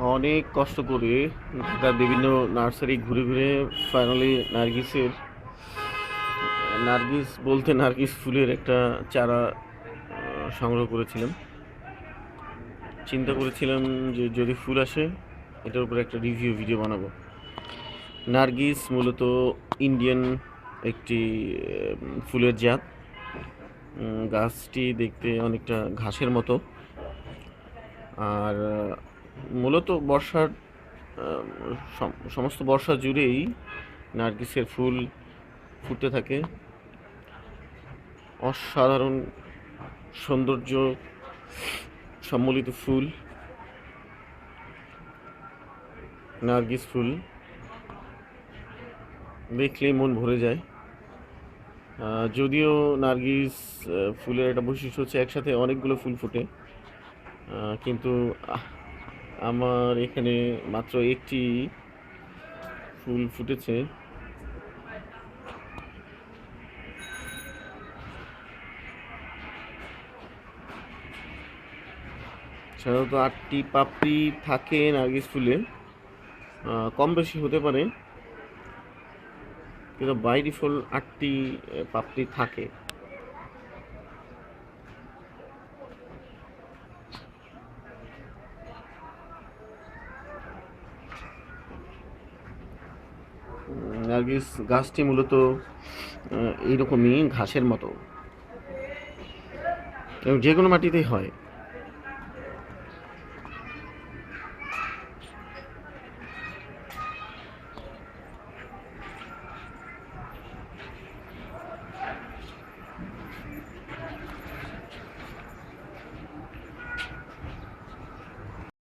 অনেক কষ্ট করে ঢাকার বিভিন্ন নার্সারি ঘুরে ঘুরে ফাইনালি নার্গিসের, নার্গিস বলতে নার্গিস ফুলের একটা চারা সংগ্রহ করেছিলাম। চিন্তা করেছিলাম যে যদি ফুল আসে, এটার উপরে একটা রিভিউ ভিডিও বানাবো। নার্গিস মূলত ইন্ডিয়ান একটি ফুলের জাত। গাছটি দেখতে অনেকটা ঘাসের মতো। আর মূলত বর্ষার সমস্ত বর্ষা জুড়েই নার্গিসের ফুল ফুটতে থাকে। অসাধারণ সৌন্দর্য সম্মিলিত ফুল নার্গিস ফুল। দেখলেই মন ভরে যায়। যদিও নার্গিস ফুলের একটা বৈশিষ্ট্য হচ্ছে একসাথে অনেকগুলো ফুল ফোটে। কিন্তু আমার এখানে মাত্র একটি ফুল ফুটেছে। সাধারণত আটটি পাপড়ি থাকে নার্গিস ফুলে। কম বেশি হতে পারে। কিন্তু বাই ফুল আটটি পাপড়ি থাকে। নার্গিস গাছটি মূলত এইরকমই ঘাসের মতো। এবং যে কোনো মাটিতেই হয়।